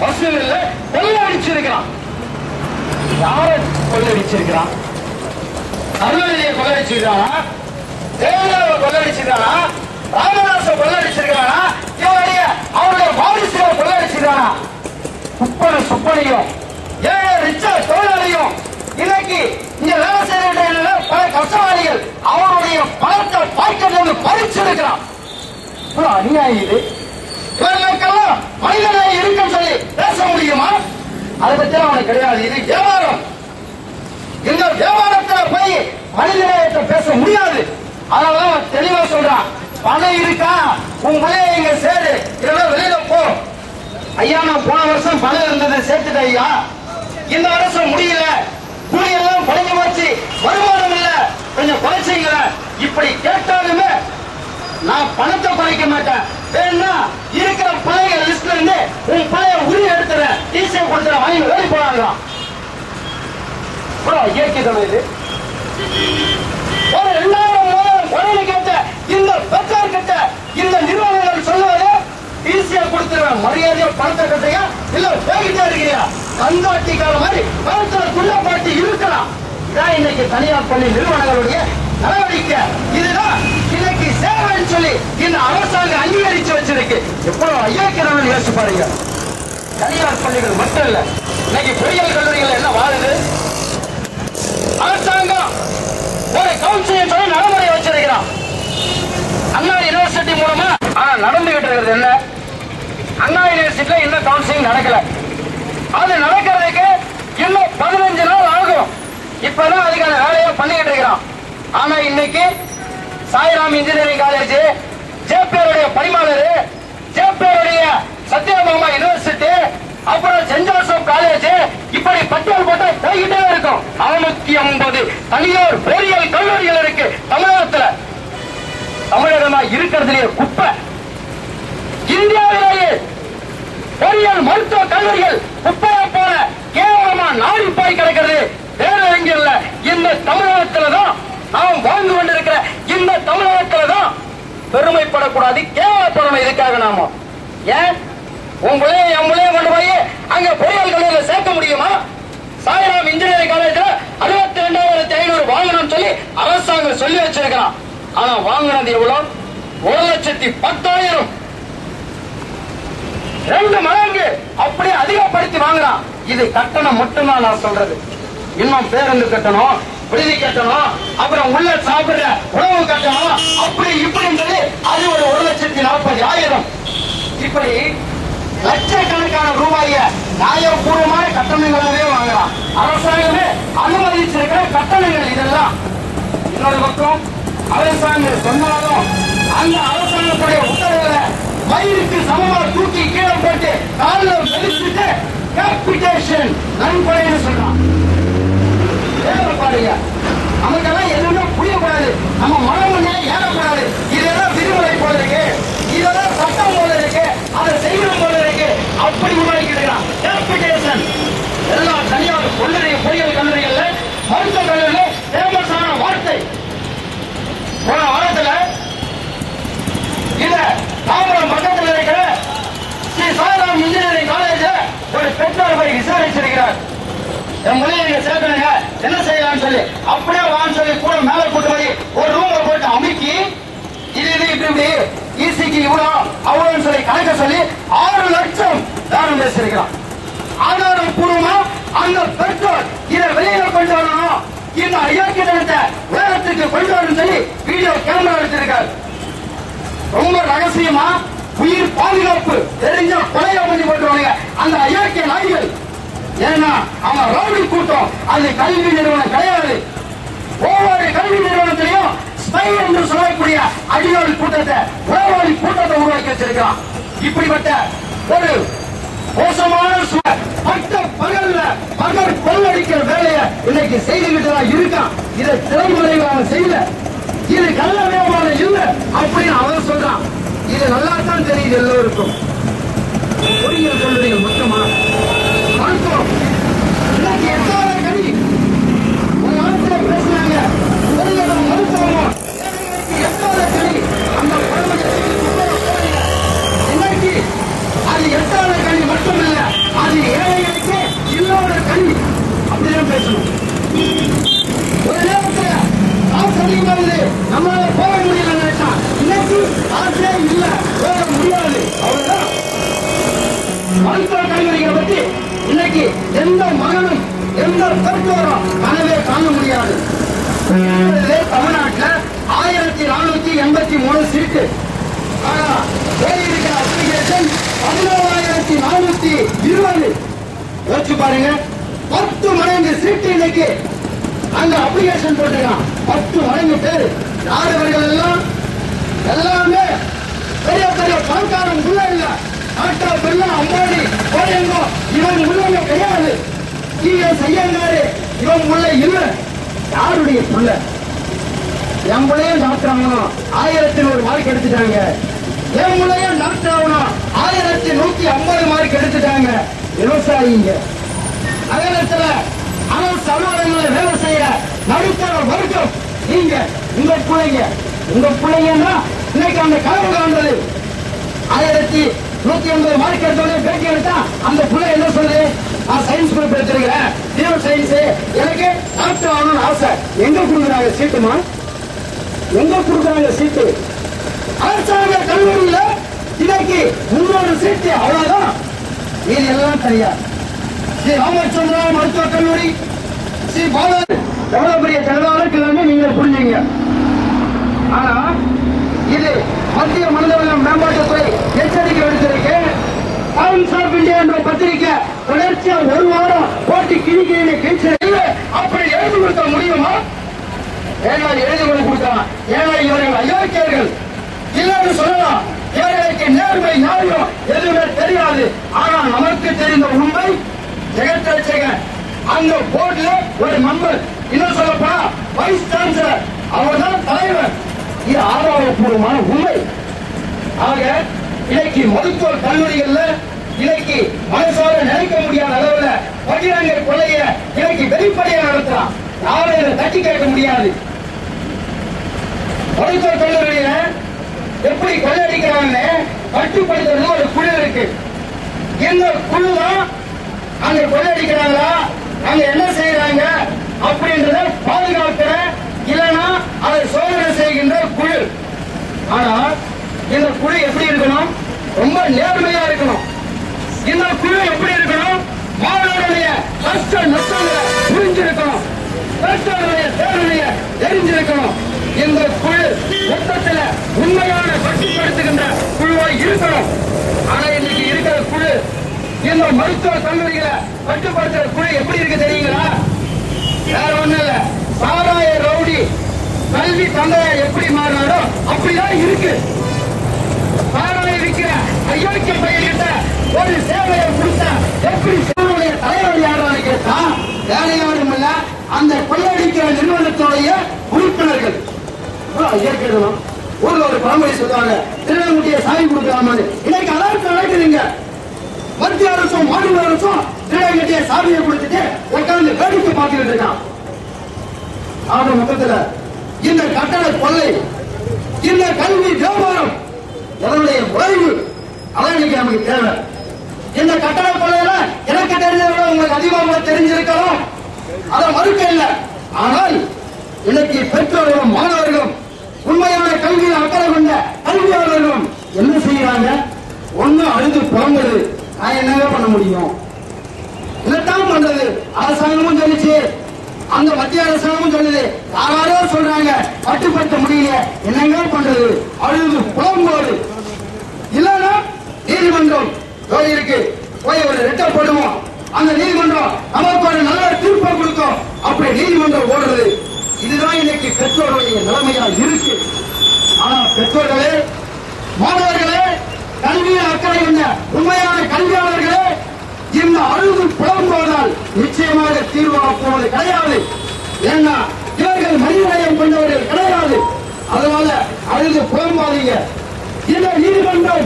வசூல் கொள்ளடிச்சிருக்கிறான். யார கொள்ளடிச்சிருக்கிறான். அருள்நிலையை கொள்ளடிச்சிருக்கானா தேவதாவை கொள்ளடிச்சிருக்கானா ராமதாச கொள்ளடிச்சிருக்கானா இவருடைய அவருடைய வாரிசுகளை கொள்ளடிச்சிருக்கானா சுப்பன சுப்பனையும் ஏழை ரிச்சா தொழிலாளியும் இன்னைக்கு இங்க வேலை செய்யற பல கஷ்டவாளிகள் அவருடைய பணத்தை பாய்க்கிறது பறிச்சிருக்கிறான். அநியாயம் இது. மனிதனை இருக்கும் இருக்குன்னு சொல்லி பேச முடியுமா? அதை பத்தி அவனுக்கு கிடையாது. இது வியாபாரம் இந்த வியாபாரத்துல போய் மனிதநேயத்தை பேச முடியாது. அதனால அவன் தெளிவா சொல்றான். பணம் இருக்கா? உன் பிள்ளைய இங்க சேரு. இல்லைன்னா வெளியில போ. ஐயா நான் போன வருஷம் பணம் இருந்தது சேர்த்துட்ட ஐயா. இந்த வருஷம் முடியல. கூலி எல்லாம் குறைஞ்சு போச்சு. வருமானம் இல்ல. கொஞ்சம் குறைச்சிங்க இப்படி கேட்டாலுமே நான் பணத்தை குறைக்க மாட்டேன். வேணா இருக்கிற பழைய லிஸ்ட்ல இருந்து உன் பிள்ளைய உரிய எடுத்துறேன் டிசியை கொடுத்துறேன் வாங்கி ஓடி போனாங்களாம் இயற்கை இது? ஒரு ரெண்டாயிரம் மூவாயிரம் குறையில கேட்ட இந்த பெற்றார் கிட்ட இந்த நிறுவனங்கள் சொல்லுவது ஈஸியா கொடுத்துருவேன் மரியாதையா பணத்தை கட்டையா இல்ல போய்கிட்டே இருக்கிறியா? கண்காட்சிக்கார மாதிரி பணத்துல குள்ளப்பாட்டி இருக்கலாம். இதான் இன்னைக்கு தனியார் பள்ளி நிறுவனங்களுடைய நடவடிக்கை. இதுதான் சேவைன்னு சொல்லி இந்த அரசாங்கம் அங்கீகரிச்சு வச்சிருக்கு. எவ்வளவு ஐயாக்கிறவன் யோசிச்சு பாருங்க. தனியார் பள்ளிகள் மட்டும் இல்ல இன்னைக்கு பொறியியல் கல்லூரிகள் என்ன வாழுது? அரசாங்கம் ஒரு கவுன்சிலிங் சொல்லி நடைமுறை வச்சிருக்கிறான். அண்ணா யூனிவர்சிட்டி மூலமா ஆனா நடந்துகிட்டு இருக்கிறது என்ன? அண்ணா யூனிவர்சிட்டியில இன்னும் கவுன்சிலிங் நடக்கல. அது நடக்கிறதுக்கு இன்னும் பதினஞ்சு நாள் ஆகும். இப்பதான் அதுக்கான வேலையை பண்ணிக்கிட்டு இருக்கிறான். ஆனா இன்னைக்கு சாய்ராம் இன்ஜினியரிங் காலேஜ் ஜேபிஆருடைய பணிமாளர் ஜேபிஆருடைய சத்யபாமா யூனிவர்சிட்டி அப்புறம் சென்ட் ஜோசப் காலேஜ் இப்படி பட்டியல் போட்டு போய்கிட்டே இருக்கும். அறுநூத்தி ஐம்பது தனியார் பொறியியல் கல்லூரிகள் இருக்கு தமிழகத்துல. தமிழகமா இருக்கிறதுலயே குப்பை. இந்தியாவிலேயே பொறியியல் மருத்துவ கல்லூரிகள் குப்பையா போல கேவலமா நாடி போய் கிடக்கிறது. வேற எங்க இல்ல. இந்த தமிழகத்துலதான் நாம் வாழ்ந்து கொண்டு இந்த தமிழகத்துலதான் பெருமைப்படக்கூடாது கேவலப்படணும் இதுக்காக நாம? ஏன்? உங்களையும் எங்களையும் கொண்டு போய் அங்க பொறியியல் கல்லூரியில சேர்க்க முடியுமா? சாய்ராம் இன்ஜினியரிங் காலேஜ்ல அறுபத்தி ரெண்டாயிரத்தி ஐநூறு வாங்கணும்னு சொல்லி அரசாங்கம் சொல்லி வச்சிருக்கிறான். ஆனா வாங்கினது எவ்வளவு? ஒரு லட்சத்தி பத்தாயிரம். ரெண்டு மடங்கு அப்படியே அதிகப்படுத்தி வாங்குறான். இது கட்டணம் மட்டும்தான் நான் சொல்றது. இன்னும் பேருந்து கட்டணும் விடுதி கட்டணும். அப்புறம் உள்ள சாப்பிடுற உணவு கட்டணும். அப்படி இப்படின்னு அது ஒரு ஒரு லட்சத்தி நாற்பது ஆயிரம். இப்படி லட்சக்கணக்கான ரூபாய நியாயபூர்வமான கட்டணங்களாகவே வாங்கலாம். அரசாங்கமே அனுமதிச்சிருக்கிற கட்டணங்கள் இதெல்லாம். இன்னொரு பக்கம் அரசாங்கம் சொன்னாலும் அந்த அரசாங்கத்துடைய உத்தரவுகளை வயிறுக்கு சமமா தூக்கி கீழே போட்டு காலில் மெதிச்சுட்டு கேபிட்டேஷன் நன்கொடைன்னு சொல்றான். ஏற பாருங்க நமக்கெல்லாம் எதுவுமே புரியக்கூடாது. நம்ம மனம் பண்ணே ஏறக்கூடாது. இதெல்லாம் விதிமுறை போல இருக்கு. இதெல்லாம் சட்டம் போல இருக்கு. அதை செய்யணும் போல இருக்கு. அப்படி உருவாக்கிடுறான் எல்லா தனியார் கொள்ளரை பொறியியல் கல்லூரிகள்ல மருத்துவ கல்லூரியில ஃபேமஸான வார்த்தை. போன வாரத்துல இத தாம்பரம் பக்கத்தில் இருக்கிற ஸ்ரீ சாய்ராம் இன்ஜினியரிங் காலேஜ் ஒரு பெற்றோர் போய் விசாரிச்சிருக்கிறார். என் மொழியை நீங்க சேர்க்கணுங்க என்ன செய்யலாம்னு சொல்லி அப்படியே வான்னு சொல்லி கூட மேல கூட்டு போய் ஒரு ரூம்ல போட்டு அமுக்கி இது இது இப்படி இப்படி ஈசிக்கு இவ்வளவு அவ்வளவுன்னு சொல்லி கணக்க சொல்லி ஆறு லட்சம் தானம் பேசியிருக்கிறான். ஆதாரம் பூர்வமா அந்த பெற்றோர் இதை வெளியில கொண்டு வரணும். இந்த அயோக்கியத்தனத்தை உலகத்துக்கு கொண்டு வரணும் சொல்லி வீடியோ கேமரா எடுத்திருக்காரு. ரொம்ப ரகசியமா உயிர் பாதுகாப்பு தெரிஞ்ச கொலையை பண்ணி போட்டுருவாங்க அந்த அயோக்கிய நாய்கள். ஏன்னா ஆனா ரவுடி கூட்டம். அது கல்வி நிறுவனம் கிடையாது. ஒவ்வொரு கல்வி நிறுவனத்திலையும் ஸ்பை என்று சொல்லக்கூடிய அடியோடி கூட்டத்தை உளவாளி கூட்டத்தை உருவாக்கி வச்சிருக்கான் இப்படிப்பட்ட ஒரு மோசமான சூழல் பட்ட பகல்ல பகல் கொள்ளடிக்கிற வேலையை இன்னைக்கு செய்துகிட்டு தான் இருக்கான். இதை திறமுறையில் செய்யல. இது கள்ள வியாபாரம் இல்ல அப்படின்னு அவன் சொல்றான். இது நல்லா தான் தெரியுது எல்லோருக்கும். பொறியியல் கல்லூரிகள் மொத்தமா மருத்துவம் இன்னைக்கு எட்டாவது கடி ஒரு காலத்துல பேசினாங்க பொறியியலும் மருத்துவமும் ஏழைகளுக்கு எட்டாவது கடி அந்த குழந்தைய இன்னைக்கு அது எட்டாவது கல்வி மட்டும் இல்ல வழி அப்படிதான் பேசணும் ஒரு நேரத்துல காசு அதிகமாகுது நம்மளால போக முடியல நினைச்சா இன்னைக்கு காசே இல்ல போக முடியாது அவ்வளவுதான் மருத்துவ கல்லூரிகளை பத்தி இன்னைக்கு எந்த மகனும் எந்த பெற்றோரும் கனவே காண முடியாது. தமிழ்நாட்டில் ஆயிரத்தி நானூத்தி எண்பத்தி மூணு சீட்டு. ஆனா அப்ளிகேஷன் பதினோராயிரத்தி நானூத்தி இருபது. யோசிச்சு பாருங்க பத்து மடங்கு சீட்டு இன்னைக்கு. அங்க அப்ளிகேஷன் போட்டிருக்கான். பத்து மடங்கு பேர். யாரவர்கள் எல்லாம் எல்லாமே பெரிய பெரிய பணக்காரன் உள்ள இல்ல. ஆட்டோ பிர்லா அம்பானி கோயங்கோ இவங்க உள்ளவங்க கிடையாது. டிஎஸ் ஐயங்காரு இவன் உள்ள இவன் யாருடைய புள்ள? என் பிள்ளையும் டாக்டர் ஆகணும். ஆயிரத்தி நூறு மார்க் எடுத்துட்டாங்க. என் பிள்ளையும் டாக்டர் ஆகணும். ஆயிரத்தி நூத்தி ஐம்பது மார்க் எடுத்துட்டாங்க. விவசாயிங்க. நகரத்துல அரசு அலுவலகங்களை வேலை செய்யற நடுத்தர வர்க்கம். நீங்க உங்க பிள்ளைங்க. உங்க பிள்ளைங்கன்னா இன்னைக்கு அந்த கனவு காண்றது. ஆயிரத்தி நூத்தி ஐம்பது மார்க் எடுத்தோடனே பேட்டி எடுத்தா அந்த பிள்ளை என்ன சொல்லுது? நான் சயின்ஸ் குரூப் எடுத்திருக்கிறேன். பியூர் சயின்ஸ் எனக்கு டாக்டர் ஆகணும்னு ஆசை. எங்க கொடுக்குறாங்க சீட்டுமா எங்க கொடுக்குறாங்க சீட்டு அரசாங்க கல்லூரியில இன்னைக்கு முன்னூறு சீட்டு அவ்வளவுதான். இது எல்லாம் தெரியாது ஸ்ரீ ராமச்சந்திரா மருத்துவக் கல்லூரி. ஸ்ரீ பாலர் எவ்வளவு பெரிய தகவலுக்கு எல்லாமே நீங்க புரிஞ்சுங்க ஆனா இது மத்திய மனிதவள மேம்பாட்டுத்துறை பத்திரிகை எடுத்திருக்கு. டைம்ஸ் ஆஃப் இந்தியா என்ற பத்திரிகை தொடர்ச்சியா ஒரு வாரம் போட்டி கிழிக்கிறீங்க கிழிச்சிருக்கு அப்படி எழுதி கொடுக்க முடியுமா? ஏனால் எழுதி கொண்டு கொடுக்கலாம். ஏனால் இவர்கள் அயோக்கியர்கள். இல்லைன்னு சொல்லலாம். ஏழைக்கு நேர்மை நியாயம் எதுவுமே தெரியாது. ஆனால் நமக்கு தெரிந்த உண்மை ஜெகத்ரட்சகன் அந்த போர்டுல ஒரு மெம்பர் இன்னும் சொல்லப்போனா வைஸ் சான்சலர் அவர்தான் தலைவர். இது ஆதாரப்பூர்வமான உண்மை. ஆக இன்னைக்கு மருத்துவ கல்லூரிகள்ல இன்னைக்கு மனசால நினைக்க முடியாத அளவுல பகிரங்க கொள்ளைய இன்னைக்கு வெளிப்படையா நடத்துறான். யாரும் இதை தட்டி கேட்க முடியாது. மருத்துவ கல்லூரியில எப்படி கொள்ளையடிக்கிறாங்கன்னு கட்டுப்படுத்துறது ஒரு குழு இருக்கு. இந்த குழு தான் அங்க கொள்ளடிக்கிறாங்களா அங்க என்ன செய்யறாங்க அப்படின்னு பாதுகாக்கிற இல்லைன்னா அதை சோதனை செய்கின்ற குழு ஆனா இந்த குழு எப்படி இருக்கணும் ரொம்ப நேர்மையா இருக்கணும். இந்த குழு எப்படி இருக்கணும்? மாணவருடைய கஷ்ட நஷ்டங்களை புரிஞ்சிருக்கணும். கஷ்டங்களுடைய தேவையை தெரிஞ்சிருக்கணும். இந்த குழு மொத்தத்துல உண்மையான கட்டுப்படுத்துகின்ற குழுவா இருக்கணும். ஆனா இன்னைக்கு இருக்கிற குழு இந்த மருத்துவ கல்லூரிகளை கட்டுப்படுத்துற குழு எப்படி இருக்கு தெரியுங்களா? வேற ஒண்ணும் இல்ல. சாராய ரவுடி கல்வி தந்தையா எப்படி மாறினாரோ அப்படிதான் இருக்கு சாராய விற்கிற அயோக்கிய பையன்கிட்ட ஒரு சேவையை கொடுத்தா எப்படி சேவையுடைய தலைவர் யாரான்னு கேட்டா வேற யாரும் இல்ல அந்த கொள்ளையடிக்கிற நிறுவனத்துடைய உறுப்பினர்கள். இயற்கைதான் ஊர்ல ஒரு பழமொழி சொல்லுவாங்க திருநெல்வேலியை சாவி கொடுக்கலாமான்னு. இன்னைக்கு அலர்ட் நடக்குதுங்க மத்திய அரசும் மாநில அரசும் திருநெல்வேலியை சாவியை கொடுத்துட்டு உட்கார்ந்து வேடிக்கை பார்த்துக்கிட்டு இருக்கான் ஆக மொத்தத்துல இந்த கட்டண கொள்ளை இந்த கல்வி வியாபாரம் அதனுடைய விளைவு? அதான் இன்னைக்கு நமக்கு தேவை. இந்த கட்டண கொள்ளையில எனக்கு தெரிஞ்சவங்க விட உங்களுக்கு அதிகமாக தெரிஞ்சிருக்கலாம் அதை மறுக்க இல்லை. ஆனால் இன்னைக்கு பெற்றோர்களும் மாணவர்களும் உண்மையான கல்வியில் அக்கறை கொண்ட கல்வியாளர்களும் என்ன செய்யறாங்க ஒண்ணு அழுது புலம்புது. நான் என்னங்க பண்ண முடியும்? இதைத்தான் பண்றது. அரசாங்கமும் சொல்லிச்சு. அந்த மத்திய அரசாங்கமும் சொல்லுது. யாரோ சொல்றாங்க. கட்டுப்படுத்த முடியல. என்னங்க பண்றது? அழுது புலம்போடு இல்லைன்னா நீதிமன்றம் இருக்கு போய் ஒரு ரெட்டை போடுவோம். அந்த நீதிமன்றம் நமக்கு ஒரு நல்ல தீர்ப்பை கொடுக்கும். அப்படி நீதிமன்றம் ஓடுறது இதுதான் இன்னைக்கு பெற்றோருடைய நிலைமையா இருக்கு. ஆனா பெற்றோர்களே மாணவர்களே கல்வியில் அக்கறை கொண்ட உண்மையான கல்வியாளர்களே இந்த அழுது புலம்போதால் நிச்சயமாக தீர்வாக போவது கிடையாது. ஏன்னா இவர்கள் மனிதநேயம் கொண்டவர்கள் கிடையாது. அதனால அழுது புலம்பாதீங்க. இந்த நீதிமன்றம்